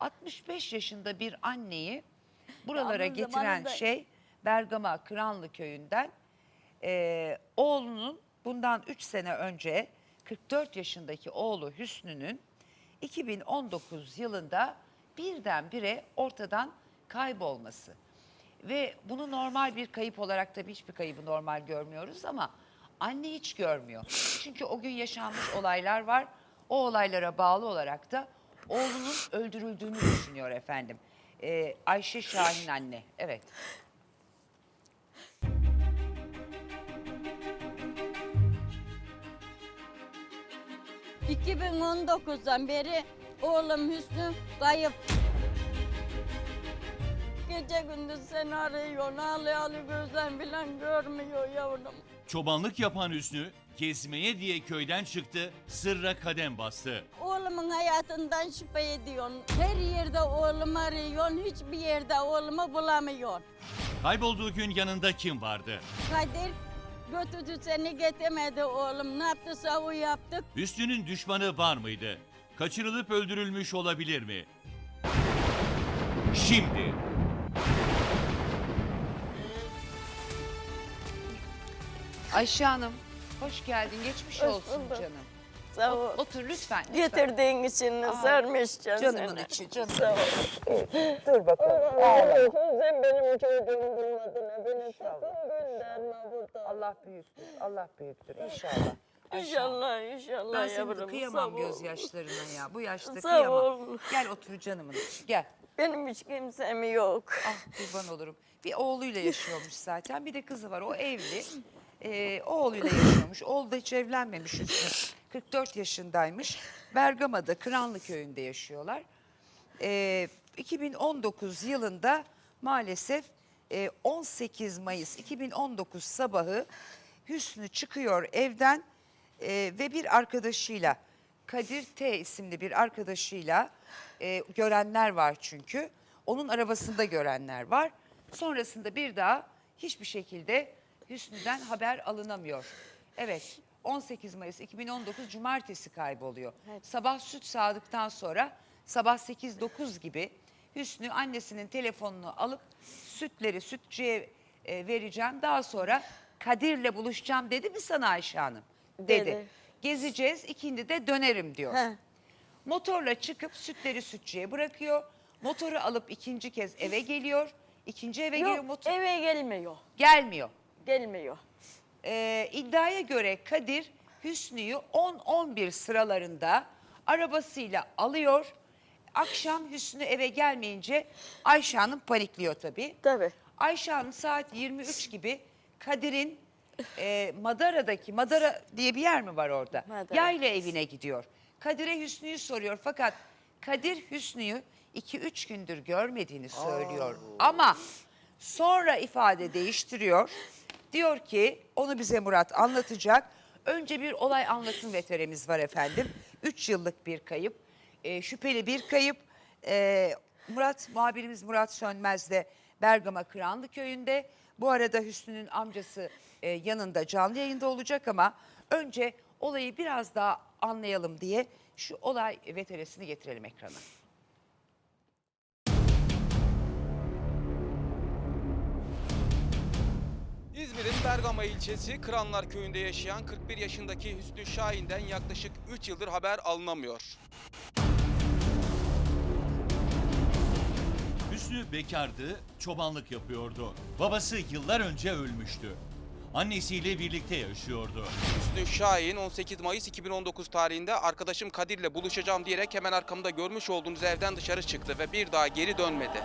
65 yaşında bir anneyi buralara getiren zamanında- şey Bergama Kıranlı köyünden e, oğlunun bundan 3 sene önce 44 yaşındaki oğlu Hüsnü'nün 2019 yılında birdenbire ortadan kaybolması. Ve bunu normal bir kayıp olarak tabii hiçbir kaybı normal görmüyoruz ama anne hiç görmüyor. Çünkü o gün yaşanmış olaylar var. O olaylara bağlı olarak da oğlunun öldürüldüğünü düşünüyor efendim. Ee, Ayşe Şahin anne. Evet. 2019'dan beri oğlum Hüsnü kayıp. Gece gündüz seni arıyor, ağlı ağlı gözden bilen görmüyor yavrum. Çobanlık yapan Hüsnü gezmeye diye köyden çıktı, sırra kadem bastı. Oğlumun hayatından şüphe ediyorsun. Her yerde oğlumu arıyorsun, hiçbir yerde oğlumu bulamıyor. Kaybolduğu gün yanında kim vardı? Kadir götürdü seni getirmedi oğlum. Ne yaptıysa o yaptık. Hüsnü'nün düşmanı var mıydı? Kaçırılıp öldürülmüş olabilir mi? Şimdi Ayşe Hanım hoş geldin. Geçmiş Hoş olsun bulduk. canım. Sağ O- ol. Otur lütfen. lütfen. Getirdiğin için Aa, sarmışcan Canımın içi canım. Sağ ol. Dur bakalım. Sen benim çocuğumun adına beni sakın gönderme buradan. Allah büyüktür. Allah büyüktür inşallah. İnşallah inşallah Ben seni yavrum. sağ kıyamam ol. gözyaşlarına ya. Bu yaşta Sağ kıyamam. ol. Gel otur canımın içi. Gel. Benim hiç kimsem yok. Ah kurban olurum. Bir oğluyla yaşıyormuş zaten. Bir de kızı var. O evli. Ee, oğluyla yaşıyormuş. Oğlu da hiç evlenmemiş Hüsnü. 44 yaşındaymış. Bergama'da Kıranlı köyünde yaşıyorlar. Ee, 2019 yılında maalesef e, 18 Mayıs 2019 sabahı Hüsnü çıkıyor evden e, ve bir arkadaşıyla Kadir T isimli bir arkadaşıyla e, görenler var çünkü. Onun arabasında görenler var. Sonrasında bir daha hiçbir şekilde Hüsnü'den haber alınamıyor. Evet 18 Mayıs 2019 Cumartesi kayboluyor. Sabah süt sağdıktan sonra sabah 8-9 gibi Hüsnü annesinin telefonunu alıp sütleri sütçüye e, vereceğim. Daha sonra Kadir'le buluşacağım dedi mi sana Ayşe Hanım? Dedi. Dedi. Gezeceğiz ikindi de dönerim diyor. Heh. Motorla çıkıp sütleri sütçüye bırakıyor. Motoru alıp ikinci kez eve geliyor. İkinci eve geliyor Yok motor eve gelmiyor. gelmiyor. Gelmiyor. Ee, iddiaya göre Kadir Hüsnü'yü 10-11 sıralarında arabasıyla alıyor. Akşam Hüsnü eve gelmeyince Ayşe Hanım panikliyor tabii. Tabii. Ayşe Hanım saat 23 gibi Kadir'in e, Madara'daki, Madara diye bir yer mi var orada? Madara. Yayla evine gidiyor. Kadir'e Hüsnü'yü soruyor fakat Kadir Hüsnü'yü 2-3 gündür görmediğini söylüyor. Ama sonra ifade değiştiriyor. Diyor ki onu bize Murat anlatacak. Önce bir olay anlatım veterimiz var efendim. 3 yıllık bir kayıp, e, şüpheli bir kayıp. E, Murat, muhabirimiz Murat Sönmez de Bergama Kıranlı köyünde. Bu arada Hüsnü'nün amcası e, yanında canlı yayında olacak ama önce olayı biraz daha anlayalım diye şu olay veteresini getirelim ekrana. İzmir'in Bergama ilçesi Kıranlar köyünde yaşayan 41 yaşındaki Hüsnü Şahin'den yaklaşık 3 yıldır haber alınamıyor. Hüsnü bekardı, çobanlık yapıyordu. Babası yıllar önce ölmüştü. Annesiyle birlikte yaşıyordu. Hüsnü Şahin 18 Mayıs 2019 tarihinde arkadaşım Kadir'le buluşacağım diyerek hemen arkamda görmüş olduğunuz evden dışarı çıktı ve bir daha geri dönmedi.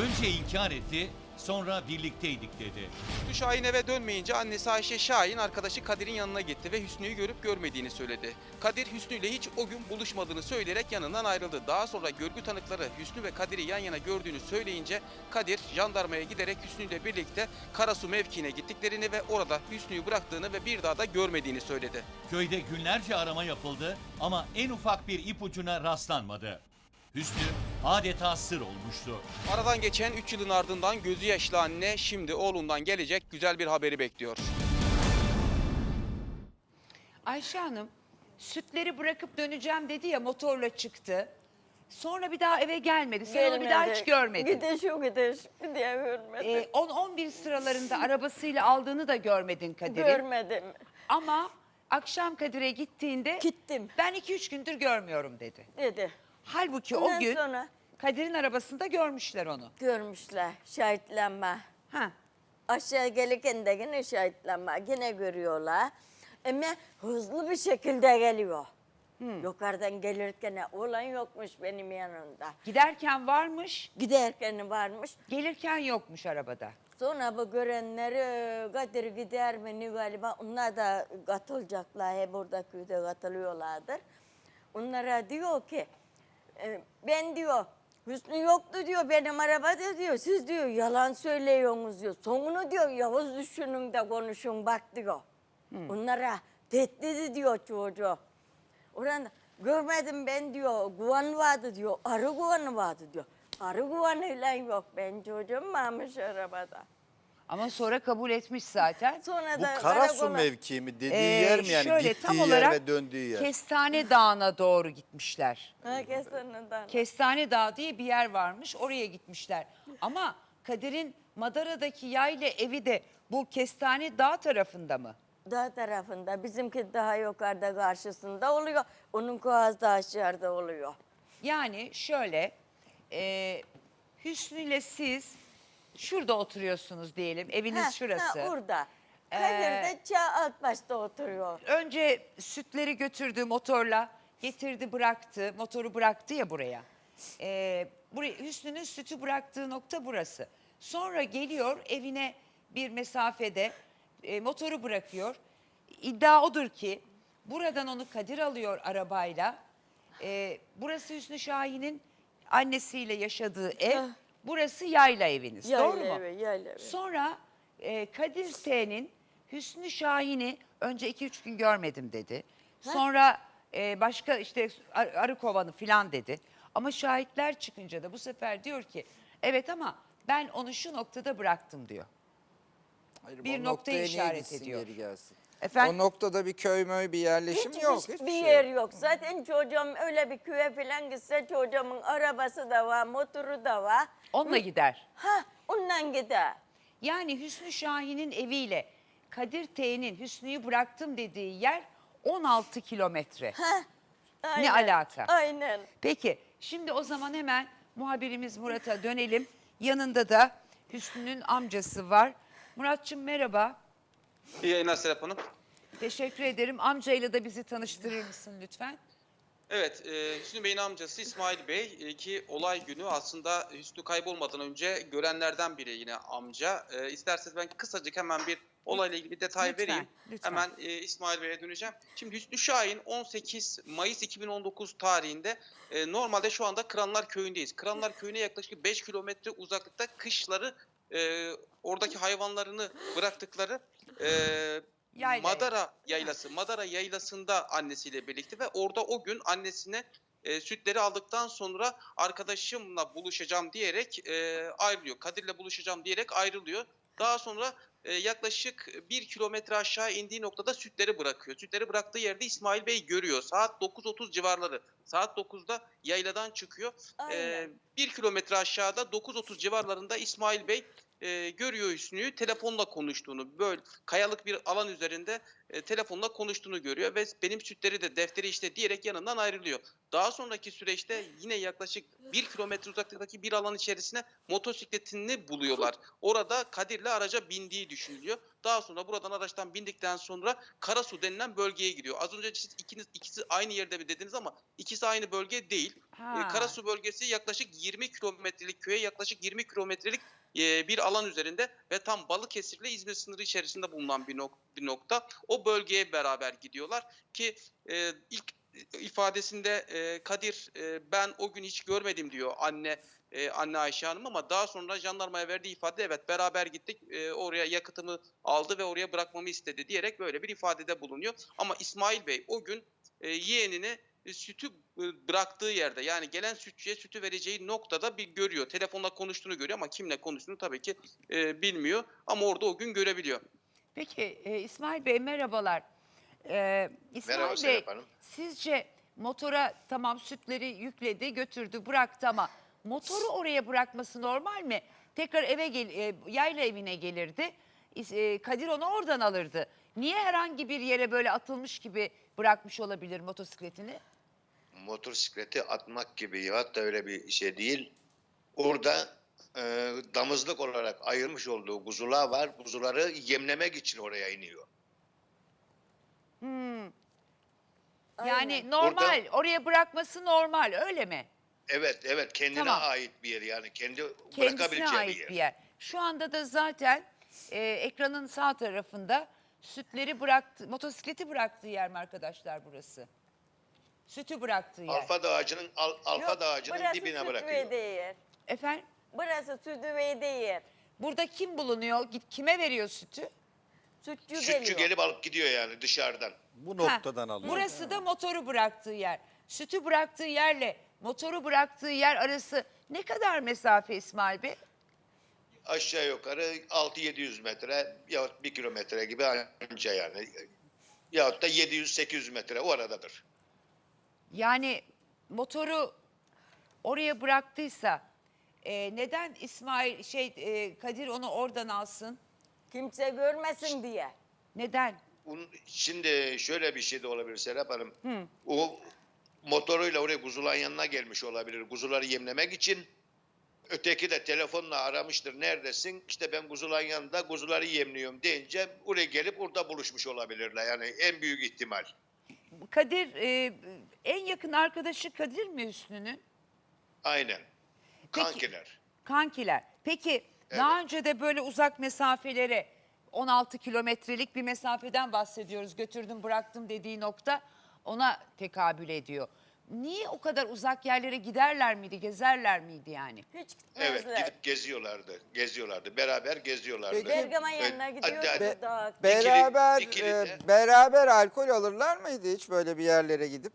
Önce inkar etti, sonra birlikteydik dedi. Hüsnü Şahin eve dönmeyince annesi Ayşe Şahin arkadaşı Kadir'in yanına gitti ve Hüsnü'yü görüp görmediğini söyledi. Kadir Hüsnü ile hiç o gün buluşmadığını söyleyerek yanından ayrıldı. Daha sonra görgü tanıkları Hüsnü ve Kadir'i yan yana gördüğünü söyleyince Kadir jandarmaya giderek Hüsnü ile birlikte Karasu mevkiine gittiklerini ve orada Hüsnü'yü bıraktığını ve bir daha da görmediğini söyledi. Köyde günlerce arama yapıldı ama en ufak bir ipucuna rastlanmadı. Hüsnü adeta sır olmuştu. Aradan geçen 3 yılın ardından gözü yaşlı anne şimdi oğlundan gelecek güzel bir haberi bekliyor. Ayşe Hanım sütleri bırakıp döneceğim dedi ya motorla çıktı. Sonra bir daha eve gelmedi. Sen onu bir daha hiç görmedin. Gidiş o gidiş. Bir diye görmedim. Ee, 10-11 sıralarında arabasıyla aldığını da görmedin Kadir'in. görmedim. Ama akşam Kadir'e gittiğinde Gittim. ben 2-3 gündür görmüyorum dedi. Dedi. Halbuki Ondan o gün sonra Kadir'in arabasında görmüşler onu. görmüşler şahitlenme. Ha. Aşağı gelirken de yine şahitlenme. Yine görüyorlar. Ama hızlı bir şekilde geliyor. Yukarıdan gelirken olan yokmuş benim yanımda. Giderken varmış, Giderken varmış. gelirken yokmuş arabada. Sonra bu görenleri Kadir gider mi ne galiba onlar da katılacaklar. Hep burada köyde katılıyorlardır. Onlara diyor ki e, ben diyor Hüsnü yoktu diyor benim arabada diyor. Siz diyor yalan söylüyorsunuz diyor. Sonunu diyor Yavuz düşünün de konuşun bak diyor. Onlara tehdit diyor çocuğu. Oradan görmedim ben diyor. Guvan vardı diyor. Arı guvanı vardı diyor. Arı guvanıyla yok. Ben çocuğum varmış arabada. Ama sonra kabul etmiş zaten. Sonra Bu da Karasu mevkii mi? Dediği Ee, yer mi yani? şöyle, Gittiği tam yer olarak ve döndüğü yer. Kestane Dağı'na doğru gitmişler. Herkes önünden. Kestane Dağı diye bir yer varmış. Oraya gitmişler. Ama Kadir'in Madara'daki yayla evi de bu Kestane Dağ tarafında mı? Dağ tarafında. Bizimki daha yukarıda karşısında oluyor. Onun koğaz da aşağıda oluyor. Yani şöyle e, Hüsnü ile siz şurada oturuyorsunuz diyelim. Eviniz Ha, şurası. Ha, orada. Ee, Kadir de çağ alt başta oturuyor. Önce sütleri götürdü motorla getirdi bıraktı. Motoru bıraktı ya buraya. Ee, buraya Hüsnü'nün sütü bıraktığı nokta burası. Sonra geliyor evine bir mesafede e, motoru bırakıyor. İddia odur ki buradan onu Kadir alıyor arabayla. Ee, burası Hüsnü Şahin'in annesiyle yaşadığı ev. Burası yayla eviniz. doğru Yayla mu? evi, yayla evi. Sonra e, Kadir T'nin Hüsnü Şahin'i önce 2-3 gün görmedim dedi. Sonra e, başka işte ar- arı kovanı filan dedi. Ama şahitler çıkınca da bu sefer diyor ki evet ama ben onu şu noktada bıraktım diyor. Hayır, bir o noktayı noktaya niye işaret gitsin, ediyor. Geri gelsin. Efendim? O noktada bir köy möy bir yerleşim Hiçbir, yok. hiçbir Hiçbir şey yer yok. Zaten çocuğum öyle bir köye falan gitse çocuğumun arabası da var, motoru da var. Onunla gider. Ha, ondan gider. Yani Hüsnü Şahin'in eviyle Kadir T'nin Hüsnü'yü bıraktım dediği yer 16 kilometre. Ha, aynen, alaka? Aynen. Peki şimdi o zaman hemen muhabirimiz Murat'a dönelim. Yanında da Hüsnü'nün amcası var. Muratçım merhaba. İyi yayınlar Serap Hanım. Teşekkür ederim. Amcayla da bizi tanıştırır mısın lütfen? Evet, e, Hüsnü Bey'in amcası İsmail Bey e, ki olay günü aslında Hüsnü kaybolmadan önce görenlerden biri yine amca. E, isterseniz ben kısacık hemen bir olayla ilgili bir detay Lütfen, vereyim. lütfen. Hemen e, İsmail Bey'e döneceğim. Şimdi Hüsnü Şahin 18 Mayıs 2019 tarihinde e, normalde şu anda Kıranlar Köyü'ndeyiz. Kıranlar Köyü'ne yaklaşık 5 kilometre uzaklıkta kışları e, oradaki hayvanlarını bıraktıkları e, Yayla. Madara yaylası, Madara yaylasında annesiyle birlikte ve orada o gün annesine e, sütleri aldıktan sonra arkadaşımla buluşacağım diyerek e, ayrılıyor. Kadir'le buluşacağım diyerek ayrılıyor. Daha sonra e, yaklaşık bir kilometre aşağı indiği noktada sütleri bırakıyor. Sütleri bıraktığı yerde İsmail Bey görüyor. Saat 9.30 civarları. Saat 9'da yayladan çıkıyor. Aynen. E, bir kilometre aşağıda 9.30 civarlarında İsmail Bey e, görüyor Hüsnü'yü telefonla konuştuğunu böyle kayalık bir alan üzerinde e, telefonla konuştuğunu görüyor ve benim sütleri de defteri işte diyerek yanından ayrılıyor. Daha sonraki süreçte yine yaklaşık bir kilometre uzaklıktaki bir alan içerisine motosikletini buluyorlar. Orada Kadir'le araca bindiği düşünülüyor. Daha sonra buradan araçtan bindikten sonra Karasu denilen bölgeye gidiyor. Az önce siz ikiniz ikisi aynı yerde mi dediniz ama ikisi aynı bölge değil. Ha. E, Karasu bölgesi yaklaşık 20 kilometrelik köye yaklaşık 20 kilometrelik e, bir alan üzerinde ve tam Balıkesir ile İzmir sınırı içerisinde bulunan bir, nok- bir nokta. O bölgeye beraber gidiyorlar ki e, ilk ifadesinde e, Kadir e, ben o gün hiç görmedim diyor anne e, anne Ayşe Hanım ama daha sonra jandarmaya verdiği ifade evet beraber gittik e, oraya yakıtımı aldı ve oraya bırakmamı istedi diyerek böyle bir ifadede bulunuyor. Ama İsmail Bey o gün e, yeğenini e, sütü e, bıraktığı yerde yani gelen sütçüye sütü vereceği noktada bir görüyor. Telefonla konuştuğunu görüyor ama kimle konuştuğunu tabii ki e, bilmiyor ama orada o gün görebiliyor. Peki e, İsmail Bey merhabalar. Ee, İsmail Merhaba Bey, Serap Hanım. sizce motora tamam sütleri yükledi, götürdü, bıraktı ama motoru oraya bırakması normal mi? Tekrar eve gel, e, yayla evine gelirdi. E, Kadir onu oradan alırdı. Niye herhangi bir yere böyle atılmış gibi bırakmış olabilir motosikletini? Motosikleti atmak gibi da öyle bir şey değil. Orada e, damızlık olarak ayırmış olduğu kuzular var. Kuzuları yemlemek için oraya iniyor. Yani normal, oraya bırakması normal öyle mi? Evet evet kendine Tamam. ait bir yer yani kendi Kendisine bırakabileceği ait bir yer. bir yer. Şu anda da zaten e, ekranın sağ tarafında sütleri bıraktı, motosikleti bıraktığı yer mi arkadaşlar burası? Sütü bıraktığı yer. Alfa ağacının al, alfa Yok, ağacının burası dibine bırakıyor. verdiği yer. Efendim? Burası sütü verdiği yer. Burada kim bulunuyor? Git kime veriyor sütü? Sütçü, Sütçü geliyor. gelip alıp gidiyor yani dışarıdan. Bu noktadan alıyor. Burası da motoru bıraktığı yer. Sütü bıraktığı yerle motoru bıraktığı yer arası ne kadar mesafe İsmail Bey? Aşağı yukarı 6-700 metre yahut 1 kilometre gibi anca yani. Yahut da 700-800 metre o aradadır. Yani motoru oraya bıraktıysa e, neden İsmail şey e, Kadir onu oradan alsın? Kimse görmesin diye. Neden? Şimdi şöyle bir şey de olabilir Serap Hanım. O motoruyla oraya kuzuların yanına gelmiş olabilir. Kuzuları yemlemek için. Öteki de telefonla aramıştır. Neredesin? İşte ben kuzuların yanında kuzuları yemliyorum deyince oraya gelip orada buluşmuş olabilirler. Yani en büyük ihtimal. Kadir e, en yakın arkadaşı Kadir mi Hüsnü'nün? Aynen. Peki- Kankiler. Kankiler. Peki daha önce de böyle uzak mesafelere 16 kilometrelik bir mesafeden bahsediyoruz. Götürdüm bıraktım dediği nokta ona tekabül ediyor. Niye o kadar uzak yerlere giderler miydi, gezerler miydi yani? Hiç Evet gitmezler. gidip geziyorlardı. Geziyorlardı. Beraber geziyorlardı. Peki- Bergama yanına gidiyordu Be- da. Beraber ikili e, de- beraber alkol alırlar mıydı hiç böyle bir yerlere gidip?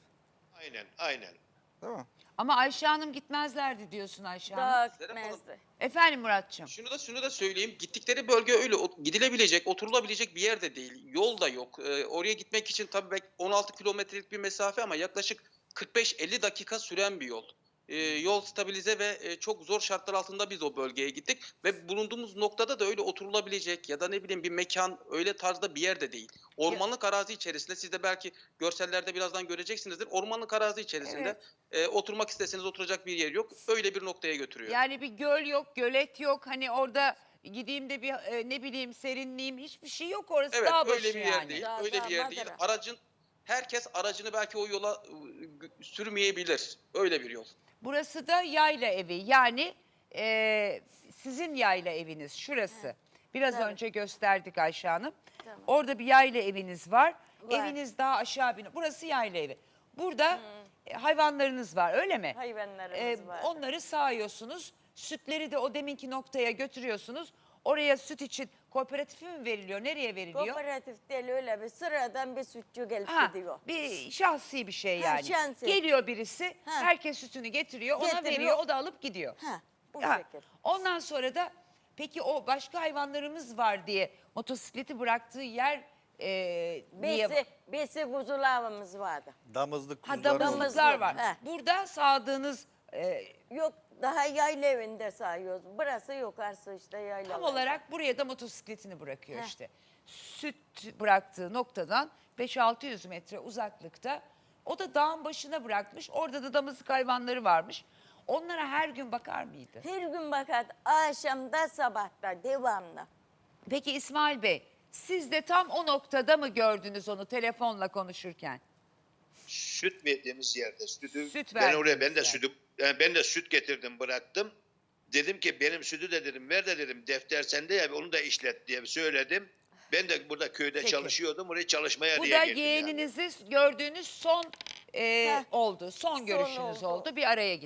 Aynen aynen. Değil mi? Ama Ayşe Hanım gitmezlerdi diyorsun Ayşe Hanım. Daha gitmezdi. Efendim Muratçım. Şunu da şunu da söyleyeyim. Gittikleri bölge öyle o- gidilebilecek, oturulabilecek bir yer de değil. Yol da yok. Ee, oraya gitmek için tabii belki 16 kilometrelik bir mesafe ama yaklaşık 45-50 dakika süren bir yol. Ee, yol stabilize ve e, çok zor şartlar altında biz o bölgeye gittik ve bulunduğumuz noktada da öyle oturulabilecek ya da ne bileyim bir mekan öyle tarzda bir yer de değil. Ormanlık arazi içerisinde siz de belki görsellerde birazdan göreceksinizdir. Ormanlık arazi içerisinde e, oturmak isteseniz oturacak bir yer yok. Öyle bir noktaya götürüyor. Yani bir göl yok, gölet yok. Hani orada gideyim de bir e, ne bileyim serinleyeyim hiçbir şey yok orası Evet dağ başı öyle bir yer yani. değil. Dağ- öyle dağ, bir yer değil. Aracın herkes aracını belki o yola ıı, sürmeyebilir. Öyle bir yol. Burası da yayla evi yani e, sizin yayla eviniz şurası. Biraz Tabii. önce gösterdik Ayşe Hanım. Tamam. Orada bir yayla eviniz var. Var. Eviniz daha aşağı bin. Burası yayla evi. Burada e, hayvanlarınız var öyle mi? Hayvanlarımız E, var. onları sağıyorsunuz. Sütleri de o deminki noktaya götürüyorsunuz. Oraya süt için kooperatife mi veriliyor? Nereye veriliyor? Kooperatif değil öyle bir sıradan bir sütçü gelip Ha, gidiyor. bir şahsi bir şey Ha, yani. şahsi. Geliyor birisi, Ha. herkes sütünü getiriyor, ona Getiriyor. veriyor, o da alıp gidiyor. Ha, bu Ha, şekil. Ondan sonra da peki o başka hayvanlarımız var diye motosikleti bıraktığı yer e, niye? Besi, besi kuzularımız vardı. Damızlık Ha damızlık. olur. damızlıklar var. He. Burada sağdığınız e, Yok daha yayla evinde sayıyoruz. Burası yukarısı işte yayla. tam var. olarak buraya da motosikletini bırakıyor Heh. işte. Süt bıraktığı noktadan 5-600 metre uzaklıkta o da dağın başına bırakmış. Orada da damızlık hayvanları varmış. Onlara her gün bakar mıydı? Her gün bakar akşamda sabahta devamlı. Peki İsmail Bey, siz de tam o noktada mı gördünüz onu telefonla konuşurken? Süt verdiğimiz yerde sütü Süt ben oraya ben verdiğimiz de yer. sütü yani ben de süt getirdim bıraktım. Dedim ki benim sütü de dedim ver de dedim defter sende ya onu da işlet diye söyledim. Ben de burada köyde Peki. çalışıyordum. Oraya çalışmaya Bu diye da geldim yani. yeğeninizi gördüğünüz son e, Heh. oldu. Son görüşünüz oldu. oldu. Bir araya gidelim.